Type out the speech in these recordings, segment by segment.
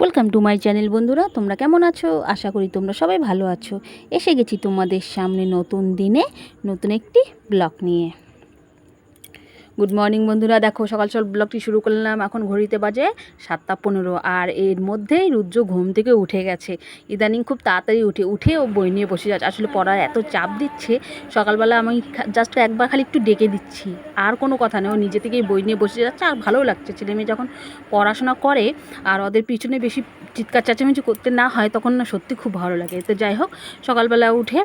Welcome to my channel বন্ধুরা। তোমরা কেমন আছো? আশা করি তোমরা সবাই ভালো আছো। এসে গেছি তোমাদের সামনে নতুন দিনে, নতুন একটি ব্লগ নিয়ে। গুড মর্নিং বন্ধুরা। দেখো, সকাল সকাল ব্লগটি শুরু করলাম। এখন ঘড়িতে বাজে সাতটা পনেরো আর এর মধ্যেই রুদ্র ঘুম থেকে উঠে গেছে। ইদানিং খুব তাড়াতাড়ি উঠে উঠে ও বই নিয়ে বসে যাচ্ছে। আসলে পড়ার এত চাপ দিচ্ছে, সকালবেলা আমি জাস্ট একবার খালি একটু ডেকে দিচ্ছি। আর কোনো কথা নেই, ও নিজে থেকেই বই নিয়ে বসে যাচ্ছে আর ভালোও লাগছে। ছেলে মেয়ে যখন পড়াশোনা করে আর ওদের পিছনে বেশি চিৎকার চেঁচামেচি করতে না হয়, তখন না সত্যি খুব ভালো লাগে। তো যাই হোক, সকালবেলা উঠে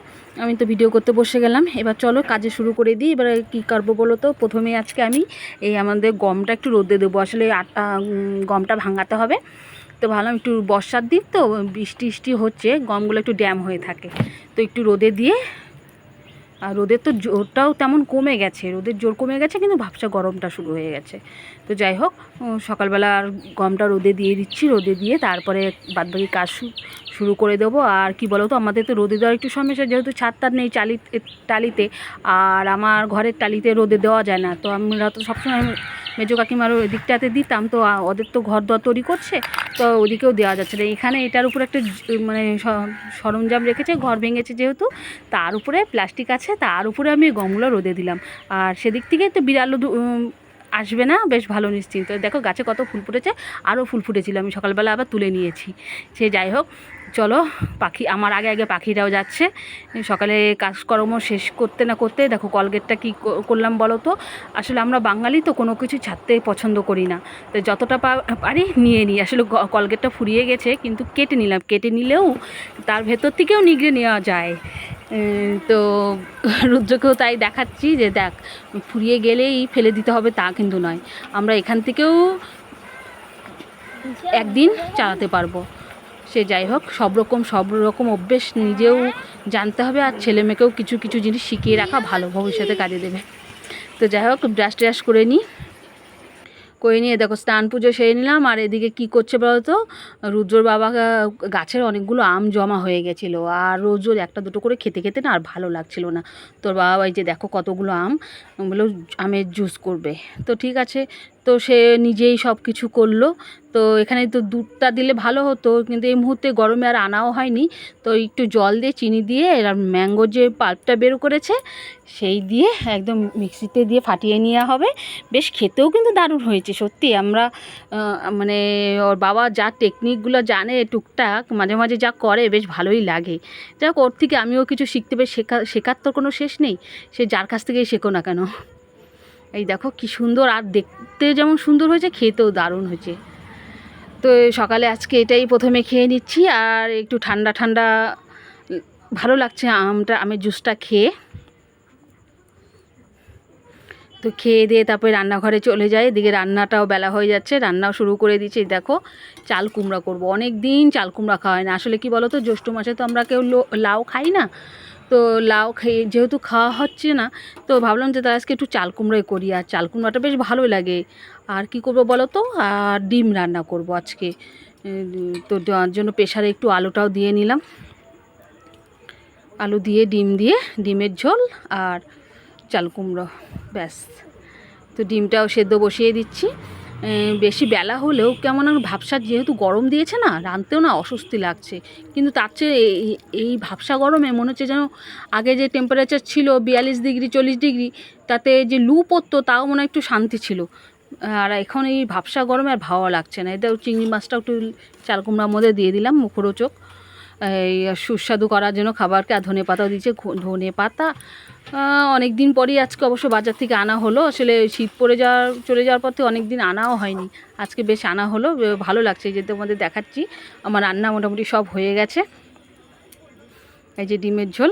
আমি তো ভিডিও করতে বসে গেলাম। এবার চলো কাজে শুরু করে দিই। এবার কী করব বলো তো? প্রথমে আজকে আমি এই আমাদের গমটা একটু রোদে দেবো। আসলে আটা গমটা ভাঙাতে হবে। তো ভাবলাম একটু বর্ষার দিন তো বৃষ্টি বৃষ্টি হচ্ছে, গমগুলো একটু ড্যাম হয়ে থাকে। তো একটু রোদে দিয়ে আর রোদের তো জোরটাও তেমন কমে গেছে রোদের জোর কমে গেছে কিন্তু ভাবসা গরমটা শুরু হয়ে গেছে। তো যাই হোক সকালবেলা আর গমটা রোদে দিয়ে দিচ্ছি, রোদে দিয়ে তারপরে বাদবাকি কাজ শুরু করে দেবো। আর কি বলো তো আমাদের তো রোদে দেওয়ার একটু সমস্যা, যেহেতু ছাদ তার নেই চালি টালিতে, আর আমার ঘরের টালিতে রোদে দেওয়া যায় না। তো আমরা তো সবসময় মেজো কাকিমার দিকটাতে দিতাম, তো ওদের তো ঘর দর তৈরি করছে, তো ওদিকেও দেওয়া যাচ্ছে না। এখানে এটার উপর একটা মানে সরঞ্জাম রেখেছে, ঘর ভেঙেছে যেহেতু, তার উপরে প্লাস্টিক আছে, তার উপরে আমি গমগুলো রোদে দিলাম। আর সেদিক থেকে তো বিড়ালও আসবে না, বেশ ভালো নিশ্চিন্ত। দেখো গাছে কত ফুল ফুটেছে, আরও ফুল ফুটেছিল, আমি সকালবেলা আবার তুলে নিয়েছি। সে যাই হোক চলো, পাখি, আমার আগে আগে পাখিরাও যাচ্ছে। সকালে কাজকর্ম শেষ করতে না করতে, দেখো কলগেটটা কী করলাম বলো তো? আসলে আমরা বাঙালি তো কোনো কিছু ছাড়তে পছন্দ করি না। তো যতটা পারি নিয়ে নিই। আসলে কলগেটটা ফুরিয়ে গেছে, কিন্তু কেটে নিলাম। কেটে নিলেও তার ভেতর থেকেও নিগড়ে নেওয়া যায়। তো রুদ্রকেও তাই দেখাচ্ছি যে দেখ, ফুরিয়ে গেলেই ফেলে দিতে হবে তা কিন্তু নয়। আমরা এখান থেকেও একদিন চালাতে পারব। সে যাই হোক, সব রকম সব রকম অভ্যেস নিজেও জানতে হবে আর ছেলে মেয়েকেও কিছু কিছু জিনিস শিখিয়ে রাখা ভালো, ভবিষ্যতে কাজে দেবে। তো যাই হোক, ব্রাশ ট্রাশ করে নিই করে নিয়ে দেখো, স্নান পুজো সেরে নিলাম। আর এদিকে কি করছে বলো তো রুদ্রর বাবা, গাছের অনেকগুলো আম জমা হয়ে গেছিল। আর রোজ একটা দুটো করে খেতে খেতে না আর ভালো লাগছিল না। তোর বাবা এই যে দেখো কতগুলো আম। বলল আমের জুস করবে। তো ঠিক আছে তো সে নিজেই সব কিছু করল। তো এখানে তো দুধটা দিলে ভালো হতো, কিন্তু এই মুহূর্তে গরমে আর আনাও হয়নি। তো একটু জল দিয়ে, চিনি দিয়ে এর ম্যাঙ্গো যে পাল্পটা বের করেছে, সেই দিয়ে একদম মিক্সিতে দিয়ে ফাটিয়ে নেওয়া হবে। বেশ খেতেও কিন্তু দারুণ হয়েছে, সত্যি। আমরা মানে ওর বাবা যা টেকনিকগুলো জানে, টুকটাক, মাঝে মাঝে যা করে, বেশ ভালোই লাগে। যাক, ওর থেকে আমিও কিছু শিখতে পেরে শেখা, শেখার তো কোনো শেষ নেই। সে যার কাছ থেকেই শেখো না কেন। এই দেখো কি সুন্দর, আর দেখতে যেমন সুন্দর হয়েছে, খেতেও দারুণ হয়েছে। তো সকালে আজকে এটাই প্রথমে খেয়ে নিচ্ছি, আর একটু ঠান্ডা ঠান্ডা, ভালো লাগছে আমটা, আমের জুসটা খেয়ে। তো খেয়ে দিয়ে তারপরে রান্নাঘরে চলে যায় এদিকে রান্নাটাও বেলা হয়ে যাচ্ছে, রান্নাও শুরু করে দিচ্ছি দেখো চাল কুমড়া করব। অনেক দিন চাল কুমড়া খাওয়া হয় না, আসলে কি বলো তো জ্যৈষ্ঠ মাসে তো আমরা কেউ লাউ খাই না তো লাউ খেয়ে যেহেতু খাওয়া হচ্ছে না, তো ভাবলাম যে তার আজকে একটু চাল কুমড়োই করি। আর চাল কুমড়াটা বেশ ভালো লাগে। আর কি করব বলো তো? আর ডিম রান্না করব আজকে। তো যার জন্য প্রেশারে একটু আলুটাও দিয়ে নিলাম। আলু দিয়ে, ডিম দিয়ে, ডিমের ঝোল আর চাল কুমড়ো, ব্যাস। তো ডিমটাও সেদ্ধ বসিয়ে দিচ্ছি। বেশি বেলা হলেও কেমন আর ভাবসা যেহেতু গরম দিয়েছে না, রাঁধতেও না অস্বস্তি লাগছে। কিন্তু তার চেয়ে এই- ভাবসা গরমে মনে হচ্ছে যেন আগে যে টেম্পারেচার ছিল বিয়াল্লিশ ডিগ্রি, চল্লিশ ডিগ্রি, তাতে যে লু পড়তো তাও মনে একটু শান্তি ছিল। আর এখন এই ভাবসা গরমে আর ভালো লাগছে না। এটা চিংড়ি মাছটাও একটু চালকুমড়ার মধ্যে দিয়ে দিলাম মুখরোচক। এই সুস্বাদু করার জন্য খাবারকে, আর ধনে পাতাও দিয়েছে ধনে পাতা। অনেক দিন পরই আজকে অবশ্য বাজার থেকে আনা হলো। আসলে শীত পড়ে যাওয়ার, চলে যাওয়ার পর থেকে অনেক দিন আনাও হয়নি। আজকে বেশ আনা হলো ভালো লাগছে। যে তোমাদের দেখাচ্ছি, আমার রান্না মোটামুটি সব হয়ে গেছে। এই যে ডিমের ঝোল।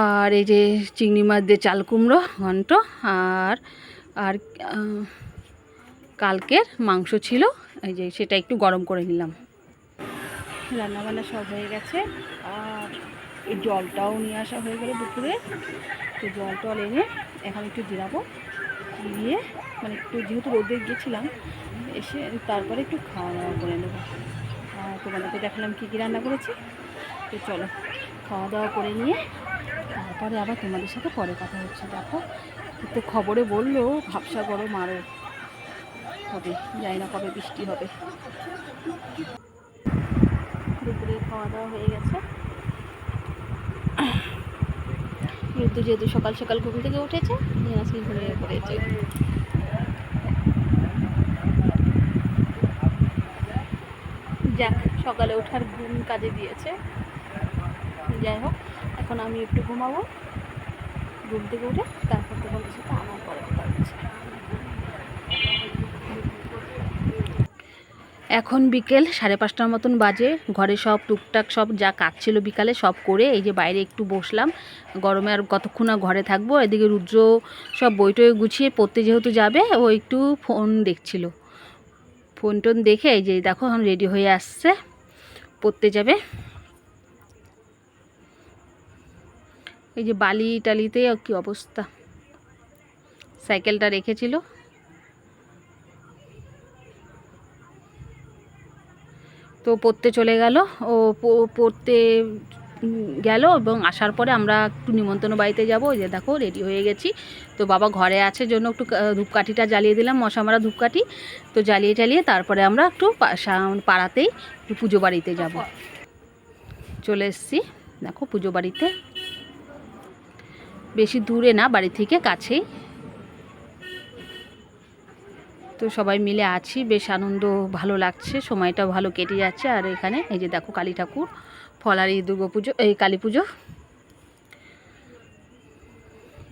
আর এই যে চিংড়ি মাছ দিয়ে চাল কুমড়ো, ঘন্ট, আর আর কালকের মাংস ছিল। এই যে সেটা একটু গরম করে নিলাম। রান্নাবান্না সব হয়ে গেছে। আর এই জলটাও নিয়ে আসা হয়ে গেলো দুপুরে। তো জল টল এনে এখন একটু জিরাবো। দিয়ে মানে একটু যেহেতু রোদে গিয়েছিলাম, এসে তারপরে একটু খাওয়া দাওয়া করে নেব। তোমাদেরকে দেখালাম কী কী রান্না করেছি। তো চলো, খাওয়া দাওয়া করে নিয়ে তারপরে আবার তোমাদের সাথে পরে কথা হচ্ছে। দেখো তো খবরে বলল, ভাবসা গরম আরও হবে, জানি না কবে বৃষ্টি হবে। দুপুরে খাওয়া দাওয়া হয়ে গেছে। ঋতু যেহেতু সকাল সকাল ঘুম থেকে উঠেছে আজকে পড়েছে। যাক, সকালে ওঠার ঘুম কাজে দিয়েছে। যাই হোক, এখন আমি একটু ঘুমাবো। ঘুম থেকে উঠে তারপর তোমাদের সাথে আমার পরে কথা হচ্ছে। এখন বিকেল সাড়ে পাঁচটার মতন বাজে। ঘরে সব টুকটাক সব যা কাজ ছিল বিকালে সব করে এই যে বাইরে একটু বসলাম। গরমে আর কতক্ষণ আর ঘরে থাকব? এদিকে রুদ্র সব বই টই গুছিয়ে পড়তে যেহেতু যাবে, ও একটু ফোন দেখছিল। ফোন টোন দেখে এই যে দেখো এখন রেডি হয়ে আসছে, পড়তে যাবে। এই যে বালি টালিতে কি অবস্থা? সাইকেলটা রেখেছিল। তো পড়তে চলে গেল। ও পড়তে গেল এবং আসার পরে আমরা একটু নিমন্ত্রণ বাড়িতে যাব। যে দেখো রেডি হয়ে গেছি। তো বাবা ঘরে আছে জন্য একটু ধূপকাঠিটা জ্বালিয়ে দিলাম মশা মারা ধূপকাঠি। তো জ্বালিয়ে জ্বালিয়ে তারপরে আমরা একটু পাড়াতেই একটু পুজো বাড়িতে যাব। চলে এসেছি। দেখো পুজো বাড়িতে। বেশি দূরে না, বাড়ি থেকে কাছেই। তো সবাই মিলে আছি। বেশ আনন্দ, ভালো লাগছে সময়টা ভালো কেটে যাচ্ছে। আর এখানে এই যে দেখো কালী ঠাকুর ফলারি দুর্গা পুজো, এই কালী পুজো।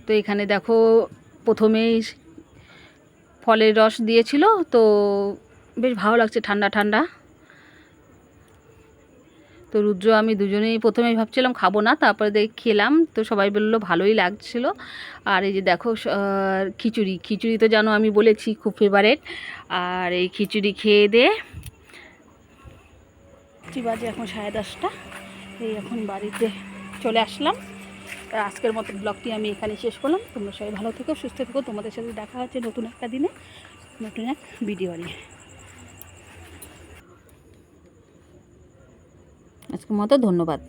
তো এখানে দেখো প্রথমেই ফলের রস দিয়েছিল, তো বেশ ভালো লাগছে ঠান্ডা ঠান্ডা। তো রুদ্র, আমি দুজনেই প্রথমেই ভাবছিলাম খাব না, তারপরে দেখ খেলাম, তো সবাই বলল ভালোই লাগছিল। আর এই যে দেখো খিচুড়ি খিচুড়ি তো জানো আমি বলেছি খুব ফেভারেট আর এই খিচুড়ি খেয়ে দে। বাজে এখন সাড়ে দশটা, এই এখন বাড়িতে চলে আসলাম। আজকের মতো ব্লগটি আমি এখানে শেষ করলাম। তোমরা সবাই ভালো থেকো, সুস্থ থেকো। তোমাদের সাথে দেখা হচ্ছে নতুন একটা দিনে, নতুন এক ভিডিও নিয়ে। আজকের মতো ধন্যবাদ।